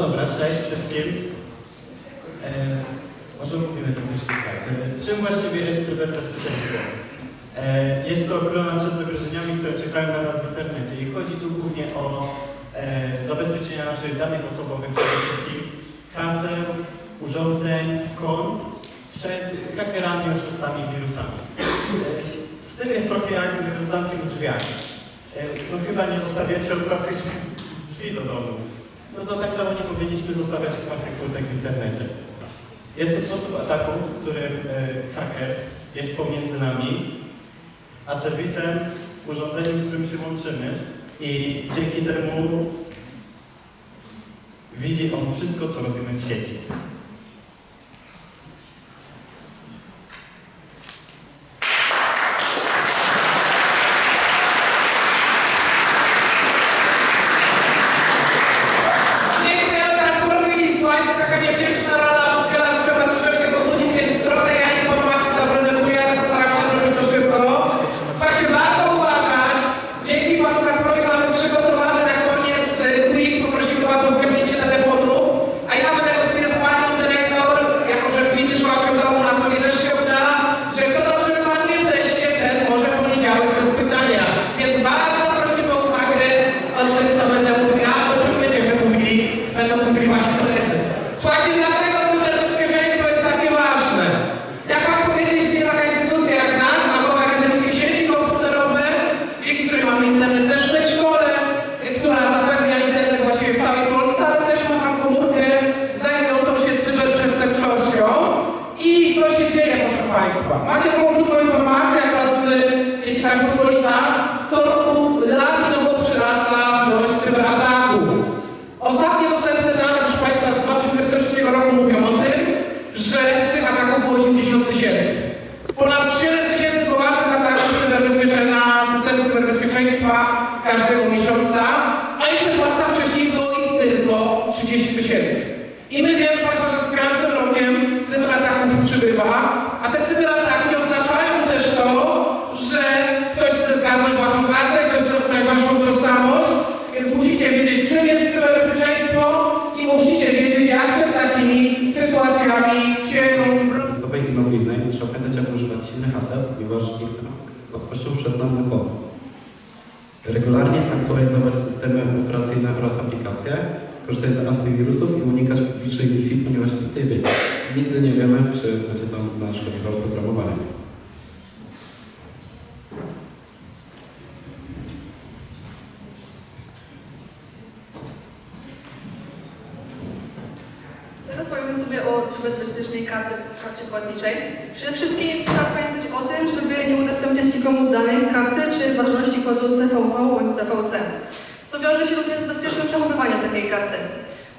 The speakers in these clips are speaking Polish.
Dobra, cześć wszystkim. E, może mówimy to myśli tak. E, Czym właściwie jest cyberbezpieczeństwo? E, jest to ochrona przed zagrożeniami, które czekają na nas w internecie i chodzi tu głównie o e, zabezpieczenia naszych danych osobowych, przede wszystkim haseł, urządzeń, kont przed hakerami, oszustami, wirusami. E, z tym jest trochę jak z zamkiem w drzwiach. E, no chyba nie zostawiacie otwartych drzwi do domu. No to tak samo nie powinniśmy zostawiać otwartych furtek w internecie. Jest to sposób ataku, w którym e, haker jest pomiędzy nami, a serwisem, urządzeniem, z którym się łączymy i dzięki temu widzi on wszystko, co robimy w sieci. Dziękuję Kasprowi i słuchajcie, taka niewdzięczna rada udziela trzeba troszeczkę pobudzić, więc trochę ja informacji zaprezentuję, ale postaram się zrobić to szybko. Słuchajcie, warto uważać, dzięki panu Kasprowi mamy przygotowany na koniec e, quiz, poprosimy was o wzięcie telefonów, a ja będę rozmawiał z panią dyrektor, jako że widzisz właśnie udało nas, to nie też się uda, że kto dobrze pan nie jesteście, ten może poniedziałek bez pytania. Więc bardzo prosimy o uwagę od tym, co będę mówił, a to, że będziemy mówili, będą mówili właśnie koledzy. Słuchajcie, dlaczego cyberbezpieczeństwo jest takie ważne? Jak Państwo wiecie, istnieje taka instytucja jak NAS, Naukowe Akademickie Sieci Komputerowe, dzięki której mamy internet też w tej szkole, y, która zapewnia internet właściwie w całej Polsce, ale też ma tam komórkę zajmującą się cyberprzestępczością. I co się dzieje, proszę Państwa? Macie taką krótką informację, jak raz dziennikarz Pospolita, co roku lawinowo przyrasta ilość cyberataków. Ostatnie dostępne dane, proszę Państwa, z 2023 roku mówią o tym, że tych ataków było 80 tysięcy. Ponad 7 tysięcy poważnych ataków cyberbezpieczeństwa na systemy cyberbezpieczeństwa każdego miesiąca, a jeszcze dwa lata wcześniej było ich tylko 30 tysięcy. I my wiemy, proszę Państwa, że z każdym rokiem cyberataków przybywa, a te cyberataki oznaczają też to, że ktoś chce zgarnąć waszą kasę, ktoś chce ukraść waszą tożsamość, więc musicie wiedzieć, czym jest cyberbezpieczeństwo i musicie wiedzieć, jak przed takimi sytuacjami się Nowej i mobilnej trzeba pamiętać, jak używać silnych haseł, ponieważ ich z łatwością wszedł nam na. Regularnie aktualizować systemy operacyjne oraz aplikacje, korzystać z antywirusów i unikać publicznej Wi-Fi, ponieważ nigdy, nigdy nie wiemy, czy będzie to naszkodziło oprogramowanie. Teraz powiemy sobie o cyberbezpiecznej karty, karcie płatniczej. Przede wszystkim trzeba pamiętać o tym, żeby nie udostępniać nikomu danych karty czy ważności kodu CVV bądź CVC, wiąże się również z bezpiecznym przechowywaniem takiej karty.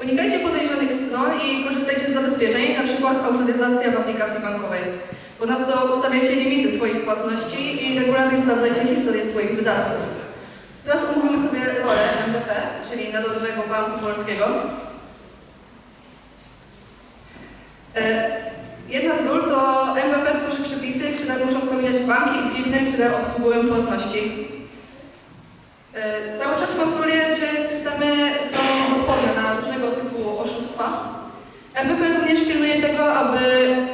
Unikajcie podejrzanych stron i korzystajcie z zabezpieczeń, np. autoryzacja w aplikacji bankowej. Ponadto ustawiajcie limity swoich płatności i regularnie sprawdzajcie historię swoich wydatków. Teraz omówimy sobie rolę NBP, czyli Narodowego Banku Polskiego. E, Jedna z ról to MBP tworzy przepisy, które muszą spełniać banki i firmy, które obsługują płatności. E, Cały czas kontroluje, czy systemy są odporne na różnego typu oszustwa. MBP również pilnuje tego, aby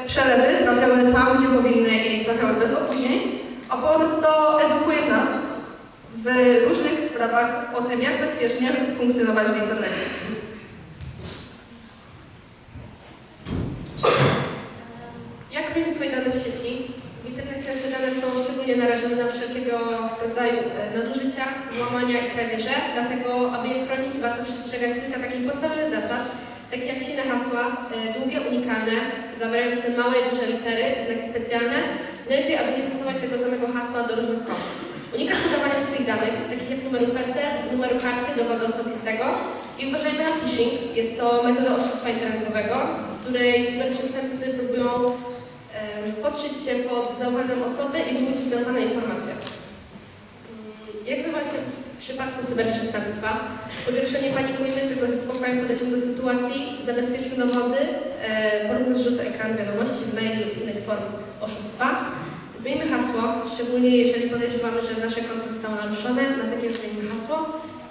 przelewy trafiały tam, gdzie powinny i trafiały bez opóźnień, a ponadto edukuje nas w różnych sprawach o tym, jak bezpiecznie funkcjonować w internecie. Jak chronić swoje dane w sieci? W internecie nasze dane są szczególnie narażone na wszelkiego rodzaju e, nadużycia, łamania i kradzieże, dlatego aby je chronić warto przestrzegać kilka takich podstawowych zasad, takich jak silne hasła, e, długie, unikalne, zawierające małe i duże litery, znaki specjalne. Najlepiej, aby nie stosować tego samego hasła do różnych kont. Unikać podawania swoich danych, takich jak numeru PESEL, numeru karty, dowodu osobistego i uważajmy na phishing. Jest to metoda oszustwa internetowego, w której cyberprzestępcy próbują podszyć się pod zaufaną osobę i wyłudzić zaufane informacje. Mm, Jak zachować się w przypadku cyberprzestępstwa? Po pierwsze nie panikujmy, tylko ze spokojem podejdźmy do sytuacji, zabezpieczmy dowody, porównuj zrzut ekranu wiadomości, mail lub innych form oszustwa. Zmieńmy hasło, szczególnie jeżeli podejrzewamy, że nasze konto zostało naruszone, natychmiast zmieńmy hasło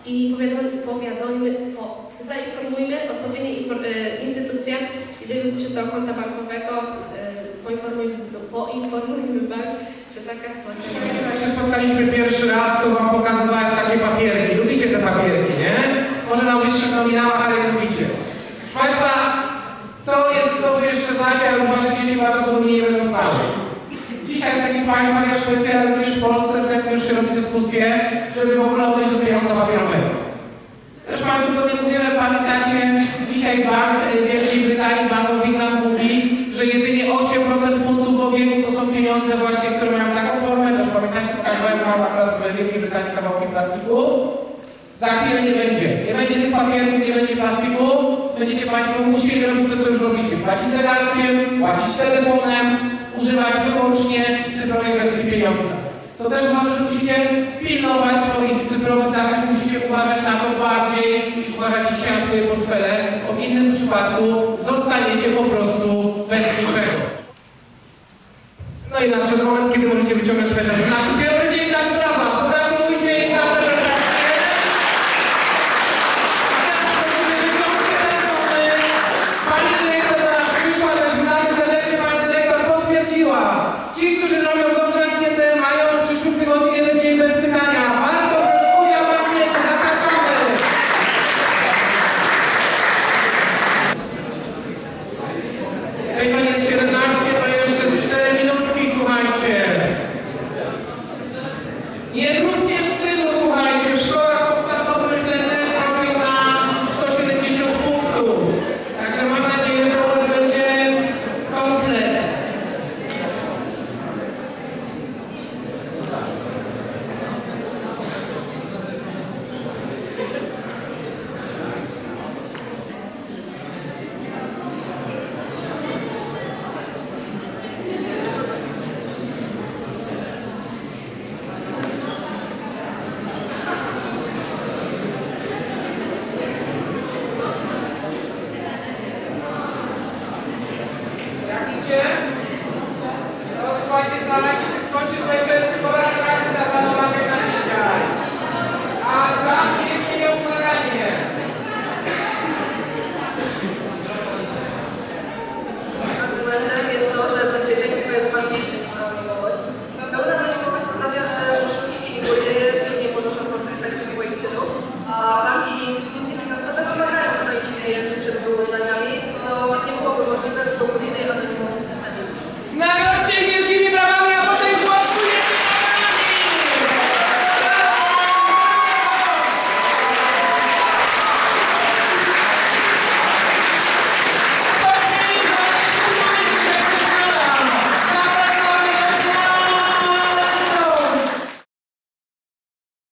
i powiadomy, powiadommy, po, zainformujmy odpowiednie e, instytucje, jeżeli dotyczy to konta bankowego, e, poinformujmy, poinformujmy bank, że taka sytuacja Jak się spotkaliśmy pierwszy raz, to wam pokazywałem takie papierki. Lubicie te papierki, nie? Może na wyższych nominałach, ale lubicie. Proszę Państwa, to jest, co wy jeszcze znacie, ale wasze dzieci prawdopodobnie nie będą znały. Dzisiaj w takich państwach jak Szwecja, ale również w Polsce, tak już się robi dyskusje, żeby w ogóle odejść do pieniądza papierowego. Też Państwu to nie mówimy, pamiętacie, dzisiaj bank y, w Wielkiej Brytanii, Bank pieniądze właśnie, które mają taką formę, też pamiętacie, pokazałem Wam akurat w Wielkiej Brytanii kawałki plastiku. Za chwilę nie będzie. Nie będzie tych papierów, nie będzie plastiku. Będziecie Państwo musieli robić to, co już robicie. Płacić zegarkiem, płacić telefonem, używać wyłącznie cyfrowej wersji pieniądza. To też znaczy, że musicie pilnować swoich cyfrowych danych, musicie uważać na to bardziej niż uważacie dzisiaj na swoje portfele. bo W innym przypadku zostaniecie po prostu